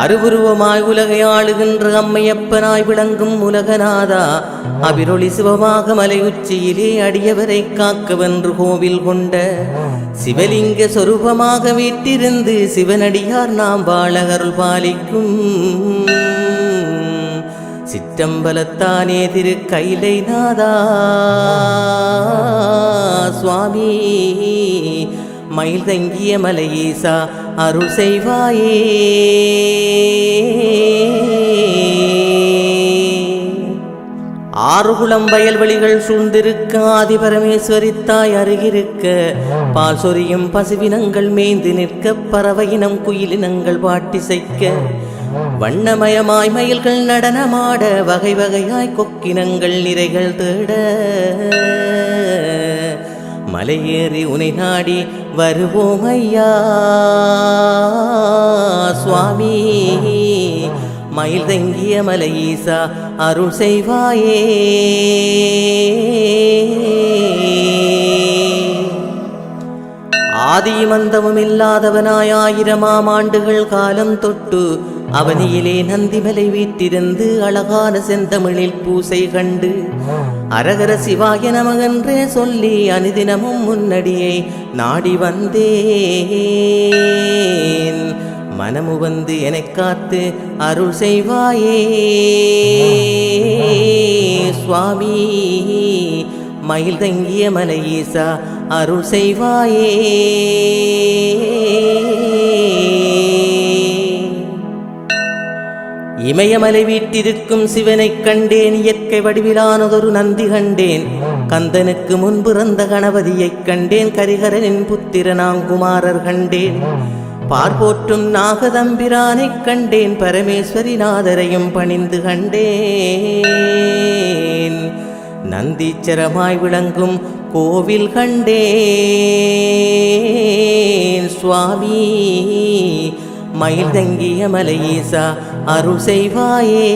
அருவுருவமாய் உலகை ஆளுகின்ற அம்மையப்பனாய் விளங்கும் உலகநாதா அபிரொளி சிவமாக மலை உச்சியிலே அடியவரை காக்கவென்று கோவில் கொண்ட சிவலிங்க சொரூபமாக வீட்டிருந்து சிவனடியார் நாம் வாழகருள் பாலிக்கும். சிற்றம்பலத்தானே திரு கைலை நாதா சுவாமி. மயில் தங்கிய மலையீசா அருள் செய்வாயே. ஆறுகுளம் வயல்வெளிகள் சூழ்ந்திருக்க ஆதிபரமேஸ்வரி தாய் அருகிருக்க பால் சொரியும் பசுவினங்கள் மேய்ந்து நிற்க பறவையினம் குயிலினங்கள் பாட்டிசைக்க வண்ணமயமாய் மயில்கள் நடனமாட வகை வகையாய் கொக்கினங்கள் நிறைகள் தேட. மலையேறி உனை நாடி வருவோம் ஐயா. சுவாமி மயில் தங்கிய மலை ஈசா அருள் செய்வாயே. ஆதிமந்தமும் இல்லாதவனாய் ஆயிரமாம் ஆண்டுகள் காலம் தொட்டு அவனியிலே நந்திமலை வீட்டிருந்து அழகான செந்தமிழில் பூசை கண்டு அரகர சிவாய நமகன்றே சொல்லி அனுதினமும் முன்னடியை நாடி வந்தேன். மனமு வந்து எனக் காத்து அருள் செய்வாயே. சுவாமி மயில் தங்கிய மலையீசா அருள் செய்வாயே. இமயமலை வீட்டிருக்கும் சிவனைக் கண்டேன் இயற்கை வடிவிலானதொரு நந்தி கண்டேன். கந்தனுக்கு முன்பிறந்த கணபதியைக் கண்டேன் கரிகரனின் புத்திரனாங்குமாரர் கண்டேன். பார்போற்றும் நாகதம்பிரானைக் கண்டேன் பரமேஸ்வரி நாதரையும் பணிந்து கண்டேன். நந்தீச்சரமாய் விளங்கும் கோவில் கண்டேன். சுவாமி மயில் தங்கிய மலையீசா அருள் செய்வாயே.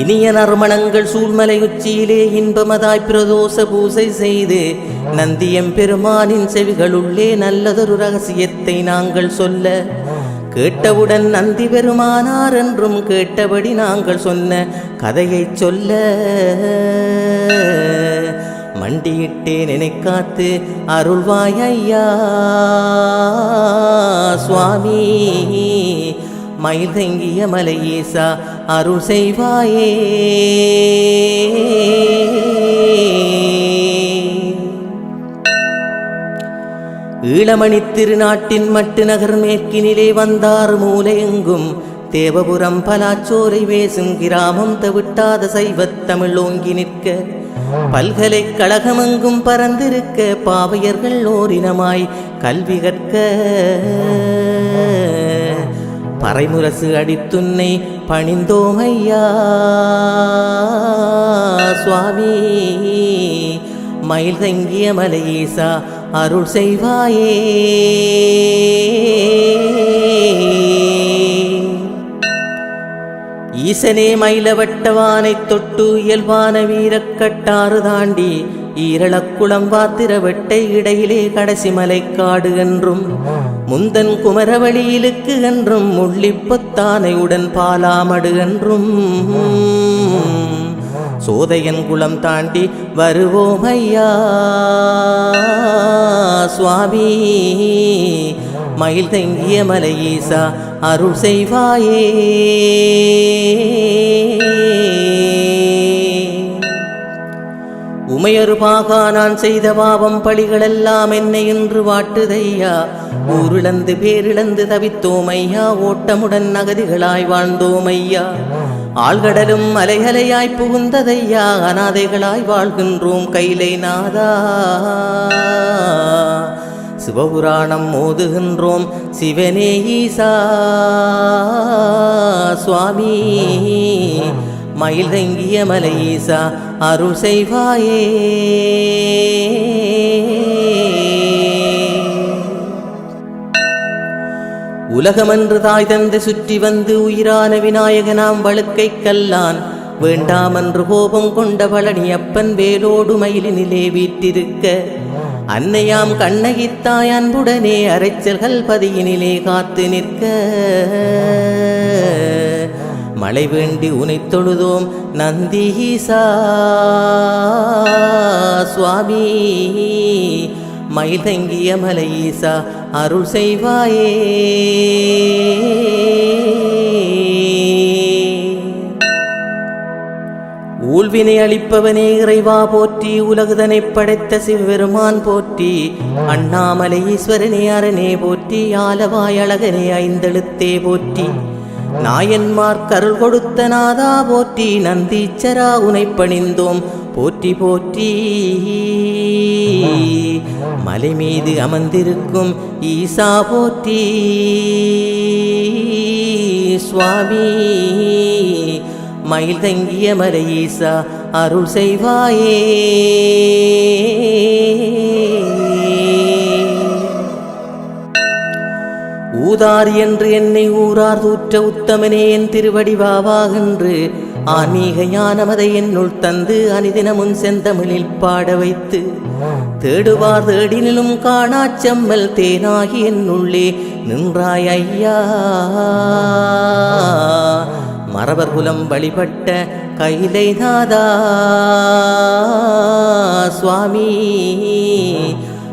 இனிய நறுமணங்கள் சூழ்மலை உச்சியிலே இன்பமதாய் பிரதோஷ பூசை செய்து நந்தியம் பெருமானின் செவிகளுள்ளே நல்லதொரு ரகசியத்தை நாங்கள் சொல்ல கேட்டவுடன் நந்தி பெருமானார் என்றும் கேட்டபடி நாங்கள் சொன்ன கதையைச் சொல்ல. மண்டியிட்டேன் என்னைக் காத்து அருள்வாய் ஐயா சுவாமி மயில் தங்கிய மலையேசா அருள் செய்வாயே. ஈழமணி திருநாட்டின் மட்டு நகர் மேற்கினிலே வந்தார் மூலையெங்கும். தேவபுரம் பலாச்சோரை வேசும் கிராமம் தவிட்டாத சைவத் தமிழ் ஓங்கி நிற்க பல்கலைக்கழகமெங்கும் பறந்திருக்க பாவையர்கள் ஓரினமாய் கல்வி கற்க. பறைமுரசு அடித்துன்னை பணிந்தோமையா சுவாமி மயில் தங்கிய மலையீசா அருள் செய்வாயே. ஈசனே மயிலவட்டவானைத் தொட்டு இயல்பான வீரக்கட்டாறு தாண்டி ஈரளக்குளம் வாத்திரவெட்டை இடையிலே கடைசி மலைக்காடு என்றும் முந்தன் குமரவழியிலுக்கு என்றும் முள்ளிப்பொத்தானை உடன் பாலாமடு என்றும். சோதையன் குளம் தாண்டி வருவோம் ஐயா. சுவாமி மயில் தங்கிய மலை ஈசா அருள் செய்வாயே. உமையொருபாகா நான் செய்த பாவம் பழிகளெல்லாம் என்னை இன்று வாட்டுதையா. ஊரிழந்து பேரிழந்து தவித்தோமையா. ஓட்டமுடன் அகதிகளாய் வாழ்ந்தோமையா. ஆழ்கடலும் அலைகலையாய் புகுந்ததையா. அனாதைகளாய் வாழ்கின்றோம் கைலை நாதா. சிவபுராணம் மோதுகின்றோம். சிவனே ஈசா சுவாமி. மயில் தங்கிய மலை ஈசா அருள் செய்வாயே. உலகமன்று தாய் தந்து சுற்றி வந்து உயிரான விநாயகனாம் வழுக்கை கல்லான். வேண்டாமென்று கோபம் கொண்ட பழனி அப்பன் வேலோடு மயிலினிலே வீற்றிருக்க அன்னையாம் கண்ணகித்தாய் அன்புடனே அரைச்சல்கள் பதியினிலே காத்து நிற்க. மழை வேண்டி உனை தொழுதோம் நந்திஹிசா சுவாமி மயில் தங்கிய மலையீசா அருள் செய்வாயே. ஊழ்வினை அளிப்பவனே இறைவா போற்றி உலகுதனை படைத்த சிவபெருமான் போற்றி அண்ணாமலை ஈஸ்வரனே அரணே போற்றி ஆலவாய் அழகனே ஐந்தெழுத்தே போற்றி நாயன்மார் கருள் கொடுத்த நாதா போற்றி நந்தீச்சரா உனை பணிந்தோம் போற்றி போற்றி. மலை மீது அமர்ந்திருக்கும் ஈசா போற்றி. சுவாமி மயில் தங்கிய மலையீசா அருள் செய்வாயே. ஊதார் என்று என்னை ஊரார் தூற்ற உத்தமனே என் திருவடிவாவாகென்று ஆன்மீக ஞானமதை என்னுள் தந்து அனிதினமுன் செந்தமிழில் பாட வைத்து தேடுவார் தேடினிலும் காணா செம்மல் தேனாகி என்னுள்ளே நின்றாய் ஐயா. மரபர் குலம் வழிபட்ட கைலை நாதா. சுவாமி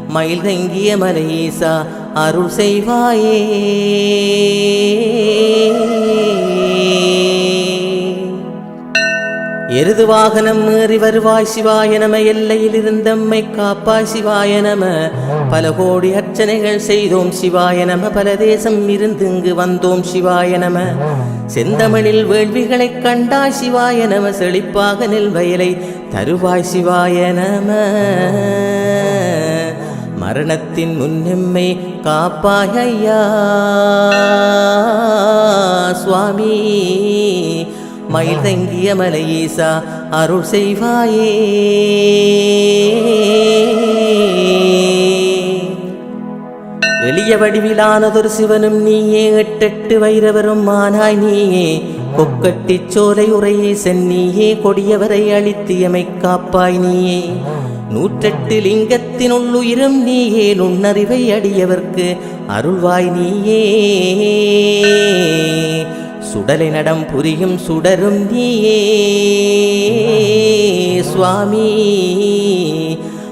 மயில் தங்கிய மலையீசா அருள் செய்வாயே. எருது வாகனம் ஏறி வருவாய் சிவாய நம எல்லையில் இருந்தம்மை காப்பாய் சிவாய நம. பல கோடி அர்ச்சனைகள் செய்தோம் சிவாய நம பல தேசம் இருந்து இங்கு வந்தோம் சிவாய நம. செந்தமிழில் வேள்விகளைக் கண்டாய் சிவாய நம செழிப்பாக நெல் வயலை தருவாய் சிவாய நம. மரணத்தின் முன்னெம்மை காப்பாய் ஐயா சுவாமி. மயில் தங்கிய மலையீசா அருள் செய்வாயே. எளிய வடிவிலானதொரு சிவனும் நீயே எட்டெட்டு வைரவரும் மானாய் நீயே. கொக்கட்டி சோலை உரையே சென்னியே கொடியவரை அழித்தியமை காப்பாய் நீயே. நூற்றெட்டு லிங்கத்தினுள்ளுயிரும் நீயே நுண்ணறிவை அடியவர்க்கு அருள்வாய் நீயே. சுடலினடம் புரியும் சுடரும் நீயே. சுவாமி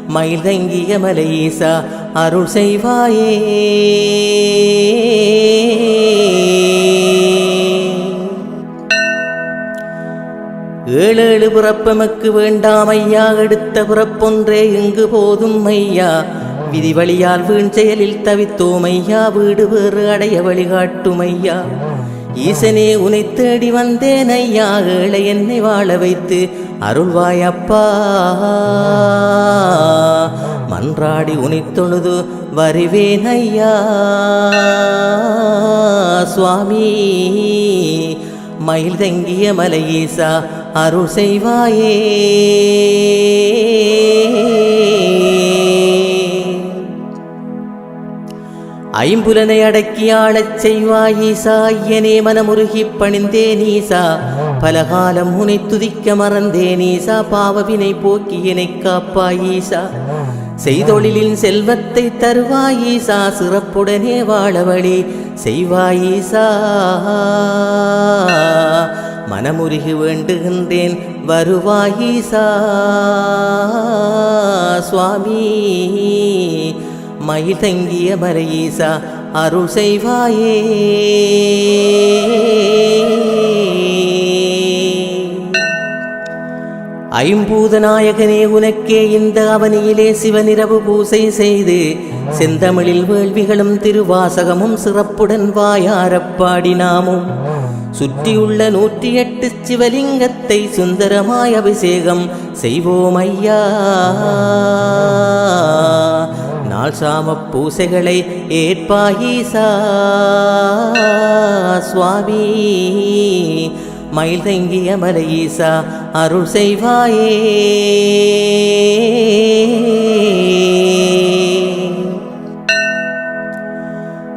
மயில் தங்கிய மலையீசா அருள் செய்வாயே. ஏழேழு புறப்பமக்கு வேண்டாம் ஐயா எடுத்த புறப்பொன்றே இங்கு போதும் ஐயா. விதி வழியால் வீண் செயலில் தவித்தோம் ஐயா வீடு வேறு அடைய வழிகாட்டும் ஐயா. ஈசனே உனை தேடி வந்தேன் ஐயா. ஏழை என்னை வாழ வைத்து அருள்வாய் அப்பா. மன்றாடி உனை தொழுது வருவேன் ஐயா. சுவாமி மயில் தங்கிய மலையீசா அருள் செய்வாயே. ஐம்புலனை அடக்கி ஆளச் செய்வாயிசா ஐயனே மனமுருகி பணிந்தே நீசா பலகாலம் உனை துதிக்க மறந்தே நீசா பாவவினை போக்கி என்னைக் காப்பாயிசா செய்தொழிலின் செல்வத்தை தருவாயிசா சிறப்புடனே வாழ வழி செய்வாய் மனமுருகி வேண்டுகின்றேன் வருவாயிசா சுவாமி மயில் தங்கிய பரையீசா அருள் செய்வாயே. ஐம்பூத நாயகனே உனக்கே இந்த அவனியிலே சிவனிரவு பூசை செய்து செந்தமிழில் வேள்விகளும் திருவாசகமும் சிறப்புடன் வாயாரப்பாடினாமும் சுற்றியுள்ள நூற்றி எட்டு சிவலிங்கத்தை சுந்தரமாய் அபிஷேகம் செய்வோம் ஐயா. நாள் சாம பூசைகளை ஏற்பாயீசா. சுவாமி மயில் தங்கிய மலையீசா அருள் செய்வாயே.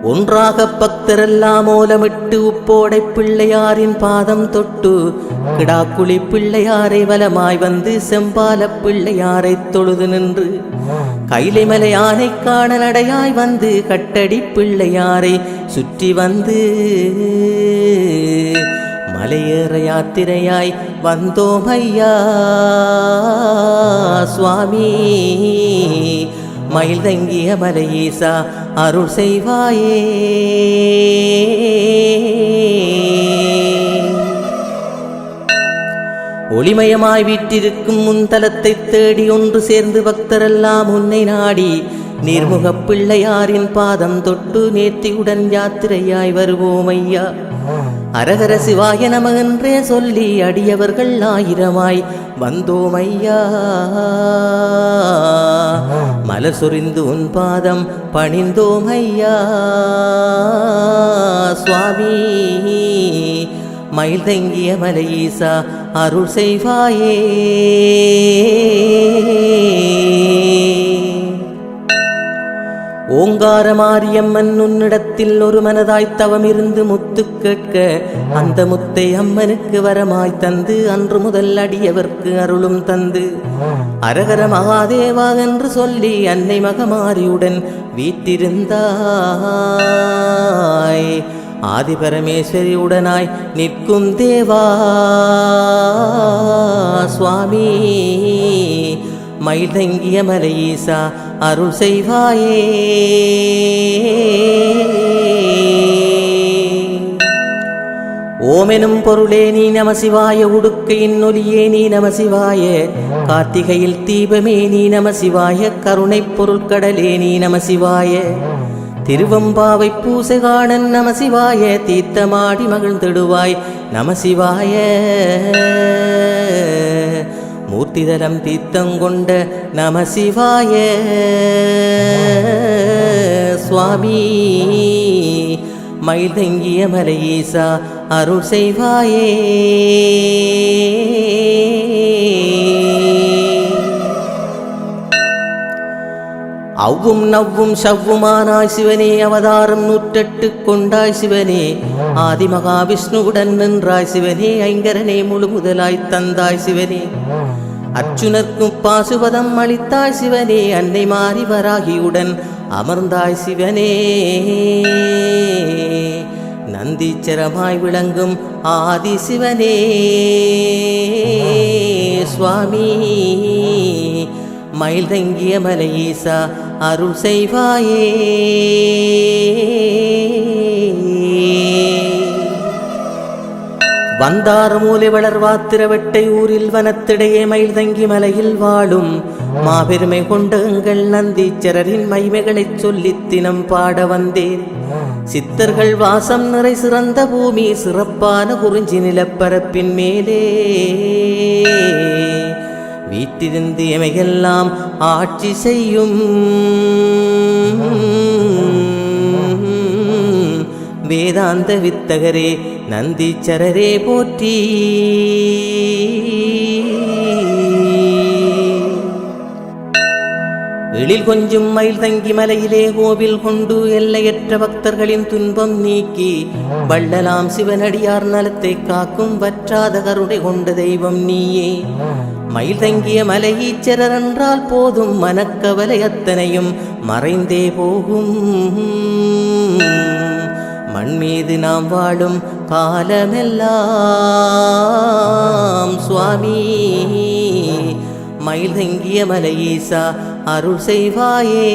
ஒன்றாக பக்தரெல்லாம் ஓலமிட்டு உப்போடை பிள்ளையாரின் பாதம் தொட்டு கிடாக்குழி பிள்ளையாரை வலமாய் வந்து செம்பால பிள்ளையாரை தொழுது நின்று கைலைமலை ஆனை காண நடையாய் வந்து கட்டடி பிள்ளையாரை சுற்றி வந்து மலையேற யாத்திரையாய் வந்தோம் ஐயா சுவாமி. மயில் தங்கிய மலையீசா அருள் செய்வாயே. ஒளிமயமாய் முன் முன்தலத்தை தேடி ஒன்று சேர்ந்து பக்தரெல்லாம் உன்னை நாடி நீர்முகப் பிள்ளையாரின் பாதம் தொட்டு நேர்த்தியுடன் யாத்திரையாய் வருவோம் ஐயா அரகர சிவாய நமகன்றே சொல்லி அடியவர்கள் ஆயிரமாய் வந்தோம் ஐயா மலர் சொரிந்து உன் பாதம் பணிந்தோம் ஐயா சுவாமி மயில் தங்கிய மலையீசா அருள் செய்வாயே? ஓங்கார மாரியம்மன் உன்னிடத்தில் ஒரு மனதாய் தவமிருந்து முத்து கேட்க அந்த முத்தை அம்மனுக்கு வரமாய் தந்து அன்று முதல் அடியவர்க்கு அருளும் தந்து. அரகர மகாதேவா என்று சொல்லி அன்னை மகமாரியுடன் வீட்டிருந்தாய் ஆதிபரமேஸ்வரியுடனாய் நிற்கும் தேவா சுவாமி. மயில் தங்கிய மலையீசா அருள் செய்வாயே. ஓமெனும் பொருளே நீ நமசிவாய உடுக்கையின் ஒலியே நீ நமசிவாய கார்த்திகையில் தீபமே நீ நமசிவாய கருணை பொருட்கடலே நீ நமசிவாய திருவம்பாவை பூசகாணன் நமசிவாய தீர்த்தமாடி மகிழ்ந்திடுவாய் நமசிவாய. மூர்த்திதரம் தீர்த்தங்கொண்ட நம சிவாய சுவாமி. மயில் தங்கிய மலையீசா அருள் செய்வாயே. அவ்வும் நவ்வும் சவ்வுமானாய் சிவனே அவதாரம் நூற்றெட்டு கொண்டாய் சிவனே ஆதிமகாவிஷ்ணுவுடன் நின்றாய் சிவனே ஐங்கரனே முழு முதலாய் தந்தாய் சிவனே அர்ச்சுனர்க்கும் பாசுபதம் அளித்தாய் சிவனே அன்னை மாறி வராகியுடன் அமர்ந்தாய் சிவனே நந்திச்சரமாய் விளங்கும் ஆதி சிவனே சுவாமி மயில் தங்கிய மலையீசா அருள் செய்வாயே. வந்தாரமூலை வளர்வாத்திரவட்டை ஊரில் வனத்திடையே மயில் தங்கி மலையில் வாழும். மாபெருமை கொண்ட எங்கள் நந்தீச்சரரின் மைமைகளைச் சொல்லித் தினம் பாட வந்தேன். சித்தர்கள் வாசம் நிறை சிறந்த பூமி சிறப்பான குறிஞ்சி நிலப்பரப்பின் மேலே. வீட்டிருந்து எமையெல்லாம் ஆட்சி செய்யும். வேதாந்த வித்தகரே நந்திச்சரரே போற்றி. எழில் கொஞ்சம் மயில் தங்கி மலையிலே கோவில் கொண்டு எல்லையற்ற பக்தர்களின் துன்பம் நீக்கி வள்ளலாம் சிவனடியார் நலத்தை காக்கும் வற்றாத கருணை கொண்ட தெய்வம் நீயே. மயில் தங்கிய மலையீச்சரர் என்றால் போதும். மனக்கவலை அத்தனையும் மறைந்தே போகும். மண் மீது நாம் வாழும் காலமெல்லாம் சுவாமி மயில் தங்கிய மலையீசா அருள் செய்வாயே.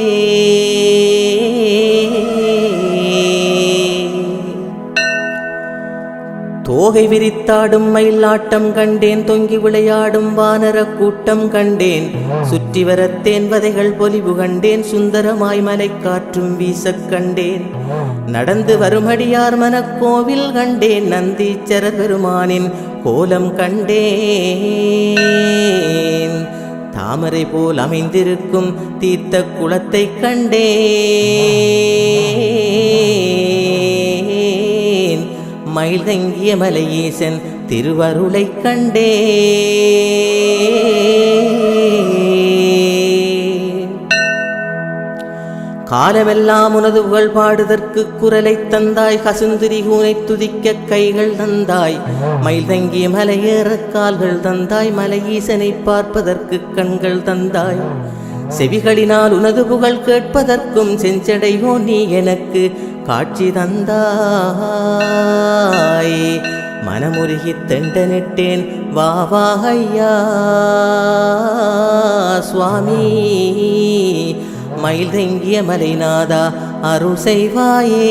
ஓகை விரித்தாடும் மயிலாட்டம் கண்டேன் தொங்கி விளையாடும் வானர கூட்டம் கண்டேன். சுற்றி வரத்தேன் வதைகள் பொலிவு கண்டேன் சுந்தரமாய் மலைக்காற்றும் வீசக் கண்டேன். நடந்து வருமடியார் மனக்கோவில் கண்டேன் நந்தீச்சரர் பெருமானின் கோலம் கண்டேன். தாமரை போல் அமைந்திருக்கும் தீர்த்த குளத்தை கண்டேன். மயில் தங்கிய மலையீசன் திருவருளை கண்டே. காலமெல்லாம் உனது புகழ் பாடுதற்கு குரலை தந்தாய் கசுந்திரி கூனை துதிக்க கைகள் தந்தாய். மயில் தங்கிய மலையேற கால்கள் தந்தாய் மலையீசனை பார்ப்பதற்கு கண்கள் தந்தாய். செவிகளினால் உனது புகழ் கேட்பதற்கும் செஞ்சடையோ நீ எனக்கு. காட்சி தந்தாய். மனமுருகி தெண்டனிட்டேன் வா வா ஐயா சுவாமி. மயில் தங்கிய மலைநாதா அருள் செய்வாயே.